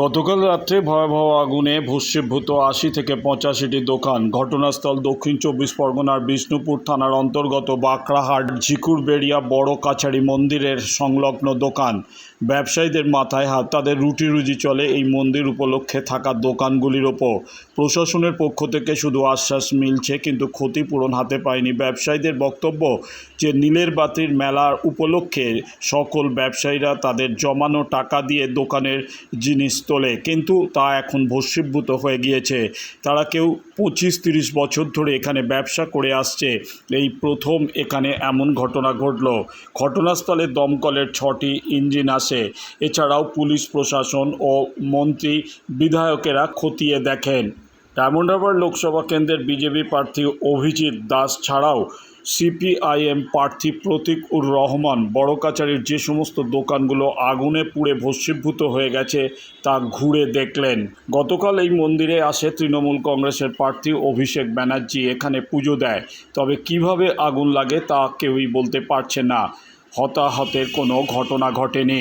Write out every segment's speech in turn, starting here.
গতকাল রাত্রে ভয়াবহ আগুনে ভস্মীভূত আশি থেকে পঁচাশিটি দোকান, ঘটনাস্থল দক্ষিণ চব্বিশ পরগনার বিষ্ণুপুর থানার অন্তর্গত বাঁকড়াহাট, ঝিকুরবেড়িয়া, বড় কাছারি মন্দিরের সংলগ্ন দোকান। ব্যবসায়ীদের মাথায় হাত, তাদের রুটি রুজি চলে এই মন্দির উপলক্ষে থাকা দোকানগুলির ওপর। প্রশাসনের পক্ষ থেকে শুধু আশ্বাস মিলছে, কিন্তু ক্ষতিপূরণ হাতে পায়নি। ব্যবসায়ীদের বক্তব্য যে, নীলের বাতির মেলার উপলক্ষে সকল ব্যবসায়ীরা তাদের জমানো টাকা দিয়ে দোকানের জিনিস তোলে, কিন্তু তা এখন ভস্মীভূত হয়ে গিয়েছে। তারা কেউ পঁচিশ তিরিশ বছর ধরে এখানে ব্যবসা করে আসছে। এই প্রথম এখানে এমন ঘটনা ঘটল। ঘটনাস্থলে দমকলের ছটি ইঞ্জিন আসে। এছাড়াও পুলিশ প্রশাসন ও মন্ত্রী বিধায়কেরা খতিয়ে দেখেন। ডায়মন্ড হারবার লোকসভা কেন্দ্রের বিজেপি প্রার্থী অভিজিৎ দাস ছাড়াও সিপিআইএম প্রার্থী প্রতীক উর রহমান, বড় কাচারির যে সমস্ত দোকানগুলো আগুনে পুড়ে ভস্মীভূত হয়ে গেছে তা ঘুরে দেখলেন। গতকাল এই মন্দিরে আসে তৃণমূল কংগ্রেসের প্রার্থী অভিষেক ব্যানার্জি, এখানে পুজো দেয়। তবে কীভাবে আগুন লাগে তা কেউই বলতে পারছে না। হতাহতের কোনো ঘটনা ঘটেনি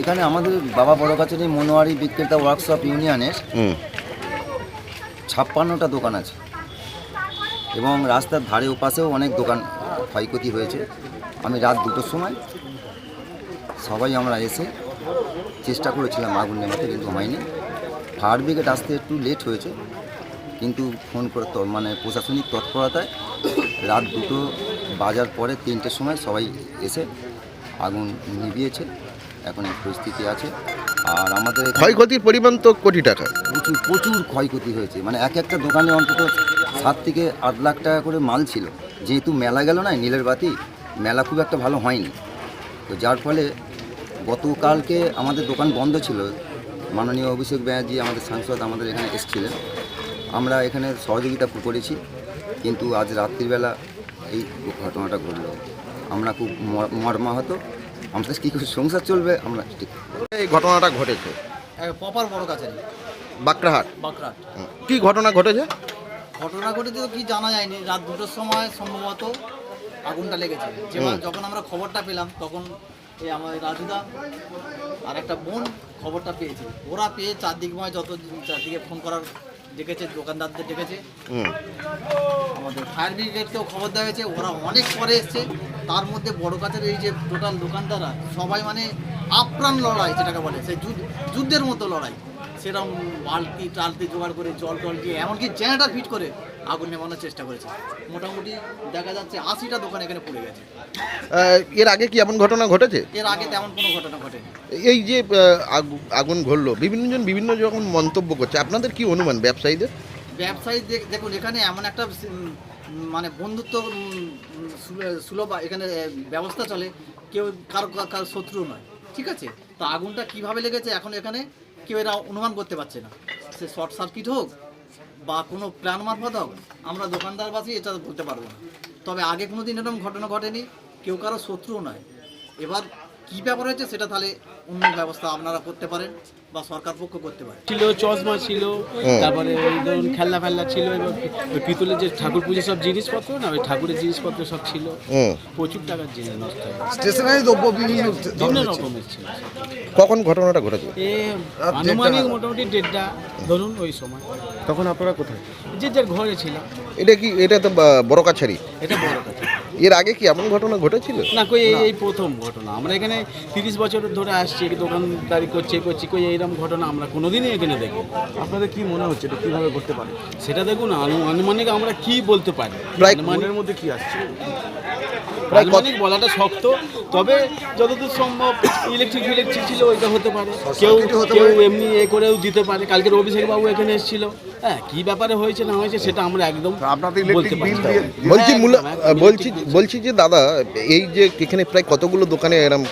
এখানে আমাদের বাবা বড় কাছারি মনোয়ারি বিক্রেতা ওয়ার্কশপ ইউনিয়নের ছাপ্পান্নটা দোকান আছে। এবং রাস্তার ধারে ওপাশেও অনেক দোকান ক্ষয়ক্ষতি হয়েছে। আমি রাত দুটোর সময় সবাই আমরা এসে চেষ্টা করেছিলাম আগুন নেভাতে কিন্তু হয়নি। ফায়ার ব্রিগেড আসতে একটু লেট হয়েছে কিন্তু ফোন করে মানে প্রশাসনিক তৎপরতায় রাত দুটো বাজার পরে তিনটের সময় সবাই এসে আগুন নিভিয়েছে। এখন এই পরিস্থিতি আছে। আর আমাদের ক্ষয়ক্ষতির পরিমাণ তো কোটি টাকা। প্রচুর প্রচুর ক্ষয়ক্ষতি হয়েছে। মানে এক একটা দোকানে অন্তত সাত থেকে আট লাখ টাকা করে মাল ছিল। যেহেতু মেলা গেল না নীলের বাতি মেলা খুব একটা ভালো হয়নি। তো যার ফলে গতকালকে আমাদের দোকান বন্ধ ছিল। মাননীয় অভিষেক ব্যানার্জি আমাদের সাংসদ আমাদের এখানে এসেছিলেন। আমরা এখানে সহযোগিতা করেছি। কিন্তু আজ রাত্রিবেলা এই ঘটনাটা ঘটলো। আমরা খুব মর- মর্মাহত। আমাদের কি করে সংসার চলবে? আমরা ঠিক এই ঘটনাটা ঘটেছে। প্রপার বড় কাছে বাঁকড়াহাট বাঁকড়া হুম। কি ঘটনা ঘটেছে? ঘটনা ঘটেছে তো কি জানা যায়নি। রাত দুটোর সময় সম্ভবত আগুনটা লেগেছে। হুম। যখন আমরা খবরটা পেলাম তখন এই আমার রাজুদা আর একটা বোন খবরটা পেয়েছে। ওরা পেয়ে চারদিকময় যত চারদিকে ফোন করার ডেকেছে দোকানদারদের ডেকেছে। আমাদের ফায়ার ব্রিগেডকেও খবর দেওয়া হয়েছে ওরা অনেক পরে এসছে। তার মধ্যে বড় কাছের এই যে টোটাল দোকানদাররা সবাই মানে আপ্রাণ লড়াই যেটাকে বলে সেই যুদ্ধের মতো লড়াই। সেরকম বালতি টালতি জোগাড় করে জল টল দিয়ে এমনকি জেনারেটার ফিট করে আগুন নেভানোর চেষ্টা করেছে। মোটামুটি দেখা যাচ্ছে আশিটা দোকান এখানে পড়ে গেছে। এর আগে কি এমন ঘটনা ঘটেছে? এর আগে তেমন কোনো ঘটনা ঘটেনি। এই যে আগুন ঘটলো বিভিন্নজন বিভিন্ন রকম মন্তব্য করছে। আপনাদের কি অনুমান ব্যবসায়ীদের? ব্যবসায়ী দেখুন এখানে এমন একটা মানে বন্ধুত্ব সুলভ এখানে ব্যবস্থা চলে। কেউ কারও কারও শত্রু নয়। ঠিক আছে? তো আগুনটা কীভাবে লেগেছে এখন এখানে কেউ এরা অনুমান করতে পারছে না। সে শর্ট সার্কিট হোক বা কোনো প্রাণ মারফত হোক, আমরা দোকানদারবাসী এটা বলতে পারব না। তবে আগে কোনো দিন এরকম ঘটনা ঘটেনি, কেউ কারও শত্রুও নয়। এবার কী ব্যাপার হয়েছে সেটা তাহলে অন্য ব্যবস্থা আপনারা করতে পারেন। বা সরকার পক্ষ করতে পারে। ছিল চশমা ছিল তারপরে ওই ধরুন খেলনা ফেলনা ছিল এবং ওই পিতলের যে ঠাকুর পুজোর সব জিনিসপত্র না ওই ঠাকুরের জিনিসপত্র সব ছিল। প্রচুর টাকার জিনিস নষ্ট হয়ে স্টেশনারি দ্রব্য বিভিন্ন বিভিন্ন রকমের ছিল। কখন ঘটনাটা ঘটেছে? এ আনুমানিক মোটামুটি দেড়টা ধরুন ওই সময়। তখন আপনারা কোথায়? যে যার ঘরে ছিলাম। এটা কি এটা তো বড় কাছারি এটা বড় কথা এর আগে কি এমন ঘটনা ঘটেছিল? না কই এই এই প্রথম ঘটনা। আমরা এখানে তিরিশ বছর ধরে আসছি দোকানদারি করছি করছি কই এইরকম ঘটনা আমরা কোনোদিনই এখানে দেখি আপনাদের কি মনে হচ্ছে এটা কীভাবে করতে পারে? সেটা দেখুন আনু- আনুমানিক আমরা কি বলতে পারি? প্রায় আনুমানিক মধ্যে কি আসছে? আনুমানিক বলাটা শক্ত তবে যতদূর সম্ভব ইলেকট্রিক ইলেকট্রিক ছিল ওইটা হতে পারে। কেউ কেউ এমনি এ করেও দিতে পারে। কালকে অভিষেক বাবু এখানে এসেছিল। হ্যাঁ কি ব্যাপারে হয়েছে না হয়েছে সেটা আমরা একদম আপনাদের ইলেকট্রিক বিল দিয়ে বলছি হ্যাঁ, মূল বলছি electric বলছি যে দাদা এই যে এখানে প্রায় কতগুলো দোকানে এরম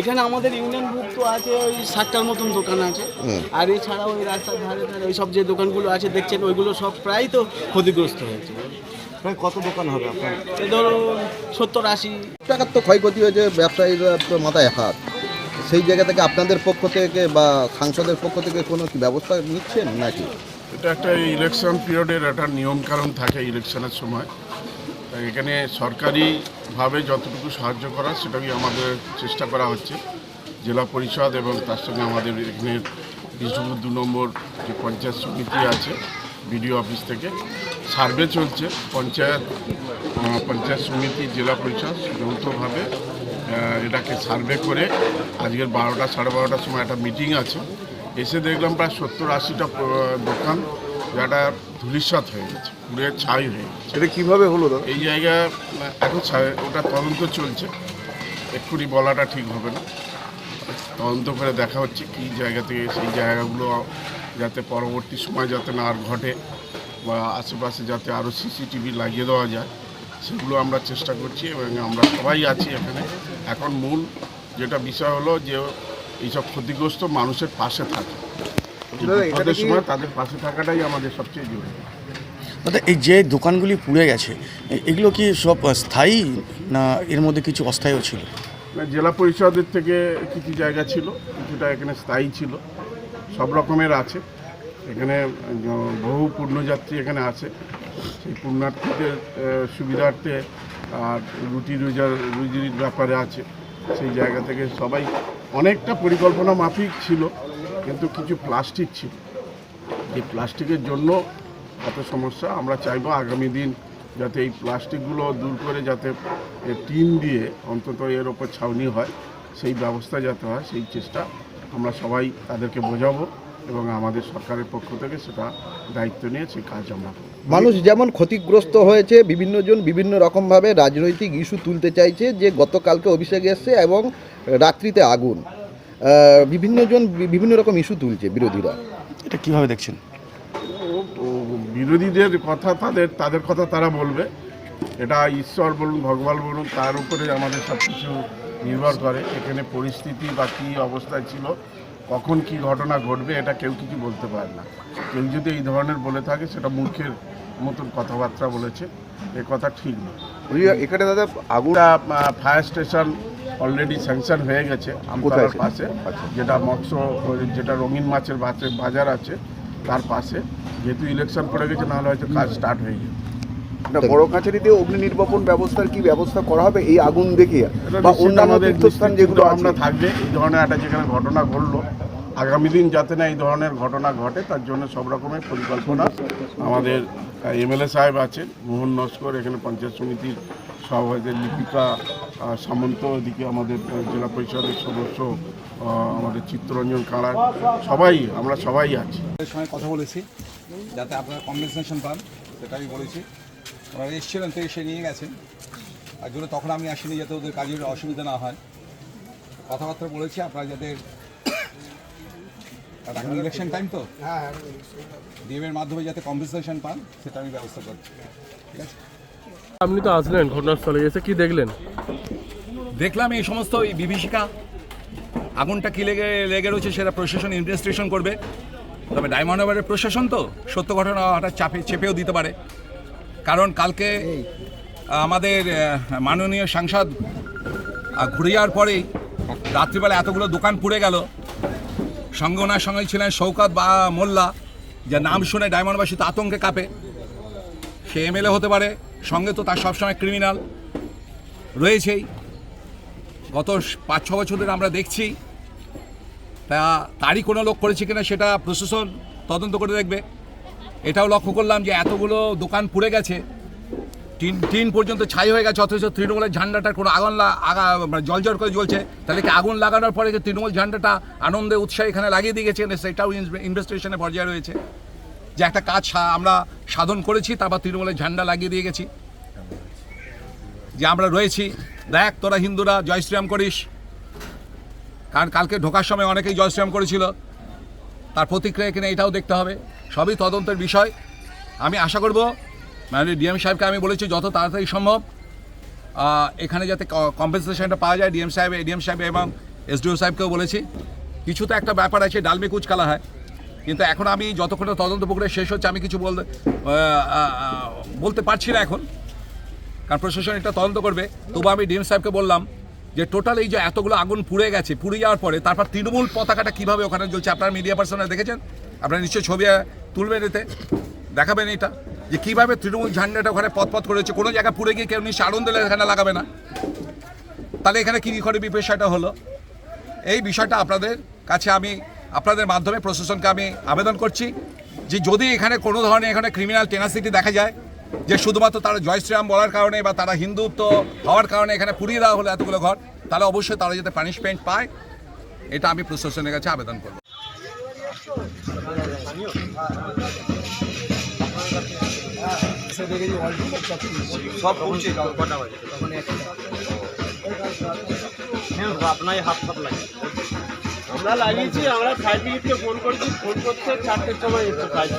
এখানে আমাদের ইউনিয়ন বুক তো আছে ওই ষাটটার মতন দোকান আছে। আর এছাড়াও ওই রাস্তার ধারে ধারে ওই সব যে দোকানগুলো আছে দেখছেন ওইগুলো সব প্রায় তো ক্ষতিগ্রস্ত হয়েছে। প্রায় কত দোকান হবে আপনার? ধরো সত্তর আশি। টাকার তো ক্ষয়ক্ষতি হয়েছে ব্যবসায়ীরা তো মাথায় হাত। সেই জায়গা থেকে আপনাদের পক্ষ থেকে বা সাংসদের পক্ষ থেকে কোনো কি ব্যবস্থা নিচ্ছেন নাকি? এটা একটা ইলেকশন পিরিয়ডের একটা নিয়মকানুন থাকে ইলেকশনের সময়। তাই এখানে সরকারিভাবে যতটুকু সাহায্য করা সেটাই আমাদের চেষ্টা করা হচ্ছে। জেলা পরিষদ এবং তার সঙ্গে আমাদের এখানে বিষ্ণুপুর দু নম্বর যে পঞ্চায়েত সমিতি আছে, বিডিও অফিস থেকে। সার্ভে চলছে। পঞ্চায়েত পঞ্চায়েত সমিতি, জেলা পরিষদ যৌথভাবে এটাকে সার্ভে করে আজকের বারোটা, সাড়ে বারোটার সময় একটা মিটিং আছে। এসে দেখলাম প্রায় সত্তর আশিটা দোকান যেটা ধূলিসাৎ হয়ে গেছে পুরে ছাই হয়ে গেছে। এটা কীভাবে হলো দাদা? এই জায়গা এখন ওটা তদন্ত চলছে। এক্ষুনি বলাটা ঠিক হবে না। তদন্ত করে দেখা হচ্ছে কি জায়গা থেকে সেই জায়গাগুলো যাতে পরবর্তী সময় যাতে না আর ঘটে বা আশেপাশে যাতে আরও সিসিটিভি লাগিয়ে দেওয়া যায় সেগুলো আমরা চেষ্টা করছি এবং আমরা সবাই আছি এখানে। এখন মূল যেটা বিষয় হলো যে এইসব ক্ষতিগ্রস্ত মানুষের পাশে থাকে। বিপদের সময় তাদের পাশে থাকাটাই আমাদের সবচেয়ে জরুরি। দাদা এই যে দোকানগুলি পুড়ে গেছে এগুলো কি সব স্থায়ী না এর মধ্যে কিছু অস্থায়ীও ছিল? জেলা পরিষদের থেকে কিছু জায়গা ছিল কিছুটা এখানে স্থায়ী ছিল সব রকমের আছে। এখানে বহু পূর্ণযাত্রী এখানে আছে। সেই পূর্ণার্থীদের সুবিধার্থে আর রুটি রোজার রুজির ব্যাপারে আছে। সেই জায়গা থেকে সবাই অনেকটা পরিকল্পনা মাফিক ছিল, কিন্তু কিছু প্লাস্টিক ছিল। এই প্লাস্টিকের জন্য এত সমস্যা, আমরা চাইব আগামী দিন যাতে এই প্লাস্টিকগুলো দূর করে যাতে টিন দিয়ে অন্তত এর ওপর ছাউনি হয়, সেই ব্যবস্থা যাতে হয়, সেই চেষ্টা আমরা সবাই তাদেরকে বোঝাবো এবং আমাদের সরকারের পক্ষ থেকে সেটা দায়িত্ব নিয়ে সেই কাজ আমরা করব। মানুষ যেমন ক্ষতিগ্রস্ত হয়েছে বিভিন্ন জন বিভিন্ন রকমভাবে রাজনৈতিক ইস্যু তুলতে চাইছে যে গতকালকে অভিষেক এসছে এবং রাত্রিতে আগুন। আহ, বিভিন্ন জন বিভিন্ন রকম ইস্যু তুলছে বিরোধীরা। এটা কীভাবে দেখছেন? বিরোধীদের কথা তাদের তাদের কথা তারা বলবে। এটা ঈশ্বর বলুন ভগবান বলুন তার উপরে আমাদের সব কিছু নির্ভর করে। এখানে পরিস্থিতি বা কী অবস্থায় ছিল কখন কি ঘটনা ঘটবে এটা কেউ কিছু বলতে পারে না। কেউ যদি এই ধরনের বলে থাকে সেটা মূর্খের মতন কথাবার্তা বলেছে এ কথা ঠিক নয়। এখানে দাদা আগুন ফায়ার স্টেশন অলরেডি স্যাংশন হয়ে গেছে আমতলার আছে? পাশে। যেটা মৎস্য যেটা রঙিন মাছের বাজার আছে তার পাশে। যেহেতু ইলেকশন পড়ে গেছে নাহলে হয়তো কাজ স্টার্ট হয়ে বড় কাছারিতে অগ্নি নির্বাপন ব্যবস্থার কি ব্যবস্থা করা হবে? এই আগুন দেখে বা অন্যান্য তীর্থস্থান যেগুলো আমরা থাকবে। এই ধরনের একটা যেখানে ঘটনা ঘটলো আগামী দিন যাতে না এই ধরনের ঘটনা ঘটে, তার জন্য সব রকমের পরিকল্পনা আমাদের এমএলএ সাহেব আছেন, মোহন নস্কর, এখানে পঞ্চায়েত সমিতির সভাপতি লিপিকা সামন্ত, এদিকে আমাদের জেলা পরিষদের সদস্য আমাদের চিত্তরঞ্জন কাড়া, সবাই, আমরা সবাই আছি। সঙ্গে কথা বলেছি, যাতে আপনারা কম্পেনসেশন পান সেটা আমি বলেছি। ওনারা এসেছিলেন তো, এসে নিয়ে গেছেন। আর জন্য তখন আমি আসিনি, যাতে ওদের কাজের অসুবিধা না হয়। কথাবার্তা বলেছি, আপনারা যাতে আর এখন ইলেকশন টাইম তো? ডিএমের মাধ্যমে যাতে কম্পেনসেশন পান সেটা আমি ব্যবস্থা করছি। ঠিক আছে? আপনি তো আসলেন ঘটনাস্থলে এসে কি দেখলেন? দেখলাম এই সমস্ত এই বিভীষিকা। আগুনটা কি লেগে লেগে রয়েছে সেটা প্রশাসন ইনভেস্টিগেশন করবে। তবে ডায়মন্ড হারবারের প্রশাসন তো সত্য ঘটনা হঠাৎ চাপে চেপেও দিতে পারে। কারণ কালকে আমাদের মাননীয় সাংসদ ঘুরে যাওয়ার পরেই রাত্রিবেলা এতগুলো দোকান পুড়ে গেল। সঙ্গে ওনার সঙ্গে ছিলেন শৌকত বা মোল্লা। যার নাম শুনে ডায়মন্ডবাসী তো আতঙ্কে কাঁপে। সে এমএলএ হতে পারে, সঙ্গে তো তার সবসময় ক্রিমিনাল রয়েছেই। গত পাঁচ, ছ বছর ধরে আমরা দেখছি। তা তারই কোনো লোক করেছে কিনা সেটা প্রশাসন তদন্ত করে দেখবে। এটাও লক্ষ্য করলাম যে এতগুলো দোকান পুড়ে গেছে। টিন টিন পর্যন্ত ছাই হয়ে গেছে, অথচ তৃণমূলের ঝান্ডাটার কোনো আগুন লা- আগা মানে জলজল করে জ্বলছে। তাহলে কি আগুন লাগানোর পরে যে তৃণমূল ঝান্ডাটা আনন্দে, উৎসাহে এখানে লাগিয়ে দিয়ে গেছে সেটাও ইনভেস্টিগেশনের পর্যায়ে রয়েছে। যে একটা কাজ আমরা সাধন করেছি, তারপর তৃণমূলের ঝান্ডা লাগিয়ে দিয়ে গেছি। যে আমরা রয়েছি, দেখ তোরা হিন্দুরা, জয় শ্রীরাম করিস। কারণ কালকে ঢোকার সময় অনেকেই জয় শ্রীরাম করেছিল। তার প্রতিক্রিয়া কিনা এটাও দেখতে হবে। সবই তদন্তের বিষয়। আমি আশা করব মানে ডিএম সাহেবকে আমি বলেছি যত তাড়াতাড়ি সম্ভব এখানে যাতে কম্পেনসেশনটা পাওয়া যায় ডিএম সাহেব এডিএম সাহেব এবং এসডিও সাহেবকেও বলেছি। কিছু তো একটা ব্যাপার আছে ডালমে কুচকালা হয় কিন্তু এখন আমি যতক্ষণ তদন্ত প্রক্রিয়া শেষ হচ্ছে, আমি কিছু বলতে বলতে পারছি না এখন। কারণ প্রশাসন এটা তদন্ত করবে। তবু আমি ডিএম সাহেবকে বললাম যে টোটাল এই যে এতগুলো আগুন পুড়ে গেছে, পুড়ে যাওয়ার পরে তারপর তৃণমূল পতাকাটা কীভাবে ওখানে জ্বলছে, আপনার মিডিয়া পার্সোনাল দেখেছেন? আপনারা নিশ্চয়ই ছবি তুলবেন এতে। দেখাবেন এটা। যে কীভাবে তৃণমূল ঝান্ডাটা ওখানে পথ পথ করেছে কোনো জায়গায় পুড়ে গিয়ে কেউ নিশ্চয় আনন্দ এখানে লাগাবে না। তাহলে এখানে কী করে বিষয়টা হলো? এই বিষয়টা আপনাদের কাছে আমি, আপনাদের মাধ্যমে প্রশাসনকে আমি আবেদন করছি যে যদি এখানে কোনো ধরনের এখানে ক্রিমিনাল টেনাসিটি দেখা যায়, যে শুধুমাত্র তারা জয় শ্রীরাম বলার কারণে বা তারা হিন্দুত্ব হওয়ার কারণে এখানে পুড়িয়ে দেওয়া হলো এতগুলো ঘর, তাহলে অবশ্যই তারা যাতে পানিশমেন্ট পায়, এটা আমি প্রশাসনের কাছে আবেদন করব। আমরা লাগিয়েছি আমরা ফায়ার ব্রিগেডকে ফোন করেছি ফোন করতে চারটের সময় এসছে ফায়ার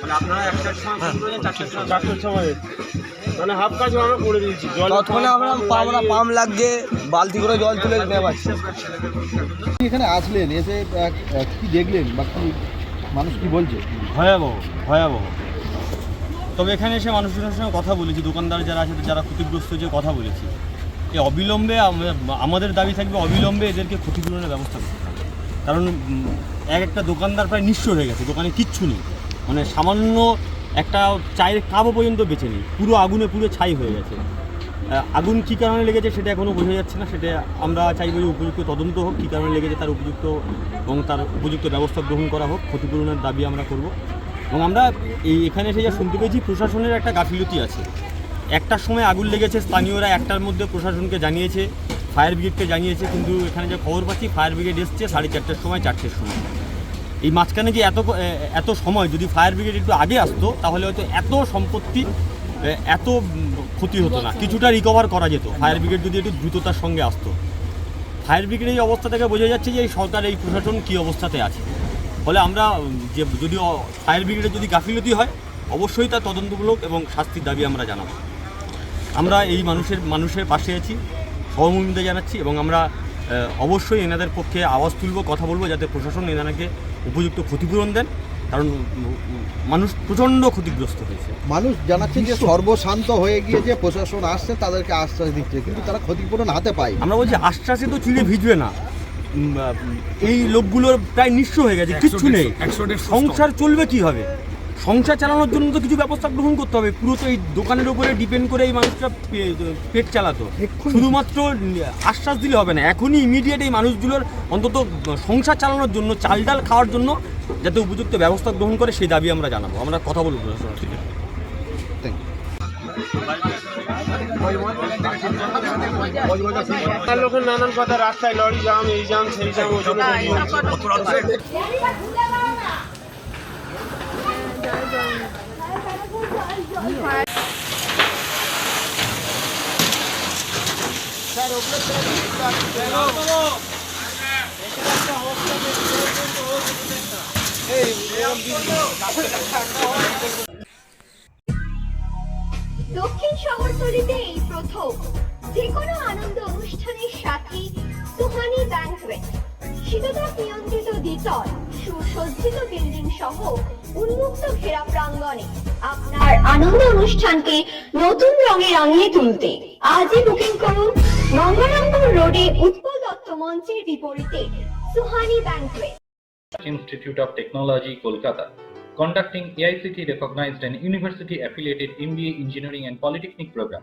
মানে আপনারা একটার সময় ফোন করেছেন চারটের সময় চারটের সময় এসছে। মানে হাফ কাজ আমরা করে দিয়েছি জল ততক্ষণে আমরা আমরা পাম্প লাগিয়ে বালতি করে জল তুলে নেওয়াচ্ছি এখানে আসলেন এসে কি দেখলেন বা কি মানুষ কি বলছে? ভয়াবহ ভয়াবহ। তবে এখানে এসে মানুষের সঙ্গে কথা বলেছি, দোকানদার যারা আছে যারা ক্ষতিগ্রস্ত যে কথা বলেছি। এই অবিলম্বে আমাদের দাবি থাকবে অবিলম্বে এদেরকে ক্ষতিপূরণের ব্যবস্থা করতে হবে। কারণ এক একটা দোকানদার প্রায় নিঃস্ব হয়ে গেছে, দোকানে কিচ্ছু নেই। মানে সামান্য একটা চায়ের কাপও পর্যন্ত বেছে নেই, পুরো আগুনে পুরো ছাই হয়ে গেছে। আগুন কী কারণে লেগেছে সেটা এখনও বোঝা যাচ্ছে না, সেটা আমরা চাইব যে উপযুক্ত তদন্ত হোক, কী কারণে লেগেছে তার উপযুক্ত এবং তার উপযুক্ত ব্যবস্থা গ্রহণ করা হোক, ক্ষতিপূরণের দাবি আমরা করব। এবং আমরা এই এখানে এসে যা শুনতে পেয়েছি, প্রশাসনের একটা গাফিলতি আছে। একটার সময় আগুন লেগেছে, স্থানীয়রা একটার মধ্যে প্রশাসনকে জানিয়েছে, ফায়ার ব্রিগেডকে জানিয়েছে, কিন্তু এখানে যে খবর পাচ্ছি, ফায়ার ব্রিগেড এসছে সাড়ে চারটের সময় চারটের সময়। এই মাঝখানে যে এত এত সময়, যদি ফায়ার ব্রিগেড একটু আগে আসতো, তাহলে হয়তো এত সম্পত্তি এত ক্ষতি হতো না। কিছুটা রিকভার করা যেত। ফায়ার ব্রিগেড যদি একটু দ্রুততার সঙ্গে আসতো। ফায়ার ব্রিগেডের এই অবস্থা থেকে বোঝা যাচ্ছে যে এই সরকার, এই প্রশাসন কী অবস্থাতে আছে। ফলে আমরা যে যদি ফায়ার ব্রিগেডের যদি গাফিলতি হয় অবশ্যই তার তদন্তমূলক এবং শাস্তির দাবি আমরা জানাব। আমরা এই মানুষের মানুষের পাশে আছি সহমর্মিতা জানাচ্ছি এবং আমরা অবশ্যই এনাদের পক্ষে আওয়াজ তুলব কথা বলব যাতে প্রশাসন এনাকে উপযুক্ত ক্ষতিপূরণ দেন। কারণ মানুষ প্রচণ্ড ক্ষতিগ্রস্ত হয়েছে। মানুষ জানাচ্ছে যে সর্বশান্ত হয়ে গিয়ে যে প্রশাসন আসছে তাদেরকে আশ্বাস দিচ্ছে কিন্তু তারা ক্ষতিপূরণ হাতে পায় আমরা বলছি আশ্বাসে তো চিড়ে ভিজবে না। এই লোকগুলোর প্রায় নিঃস্ব হয়ে গেছে কিচ্ছু নেই। সংসার চলবে কীভাবে? সংসার চালানোর জন্য তো কিছু ব্যবস্থা গ্রহণ করতে হবে। পুরো তো এই দোকানের উপরে ডিপেন্ড করে এই মানুষটা পে- পেট চালাতো। শুধুমাত্র আশ্বাস দিলে হবে না। এখনই ইমিডিয়েট এই মানুষগুলোর অন্তত সংসার চালানোর জন্য চাল ডাল খাওয়ার জন্য যাতে উপযুক্ত ব্যবস্থা গ্রহণ করে সেই দাবি আমরা জানাব। আমরা কথা বলব প্রশাসনের সাথে। তার লোকের নানান কথা, রাস্তায় লরি জাম, এই জাম, সেই জাম, ওই জন্য দক্ষিণ শহরতলিতে এই প্রথম। যে কোনো আনন্দ অনুষ্ঠানের সাথে সুহানি ব্যাংকুয়েট শীততাপ নিয়ন্ত্রিত দ্বিতল সুসজ্জিত বিল্ডিং সহ উন্মুক্ত ঘেরা প্রাঙ্গণে আপনার আনন্দ অনুষ্ঠানকে নতুন রঙে রাঙিয়ে তুলতে আজই বুকিং করুন গঙ্গারামপুর রোডে উৎপল দত্ত মঞ্চের বিপরীতে Suhani banquet Institute of Technology, Kolkata, conducting AICT recognized and university affiliated MBA Engineering and Polytechnic program.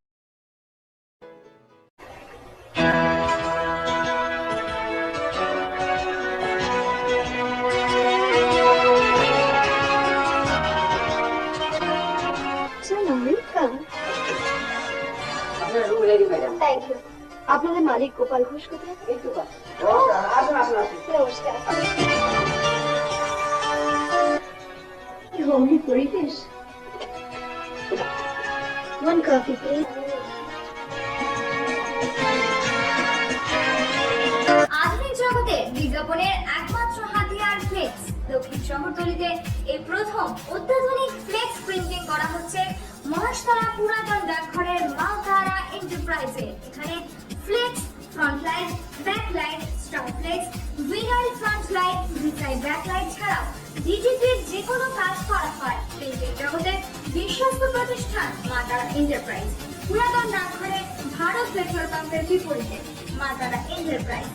আমাদের মালিক গোপাল ঘোষ কোথায়? নমস্কার। হোমলি পরিবেশ। আধুনিক জগতে বিজ্ঞাপনের একমাত্র হাতিয়ার ফ্লেক্স দক্ষিণ শহরতলিতে এই প্রথম অত্যাধুনিক ফ্লেক্স প্রিন্টিং করা হচ্ছে মহাশতলা পুরাতন ডাকঘরের মালতারা এন্টারপ্রাইজে এখানে flex front light back light star flex, vinyl front light ভিসাই back light ছাড়াও ডিজিটির যে কোনো কাজ করা হয় প্রিন্টিং জগতের বিশ্বস্ত প্রতিষ্ঠান মাতারা এন্টারপ্রাইজ। পুরাতন ডাকঘরে ভারত পেট্রোল পাম্পের বিপরীতে মাতারা এন্টারপ্রাইজ।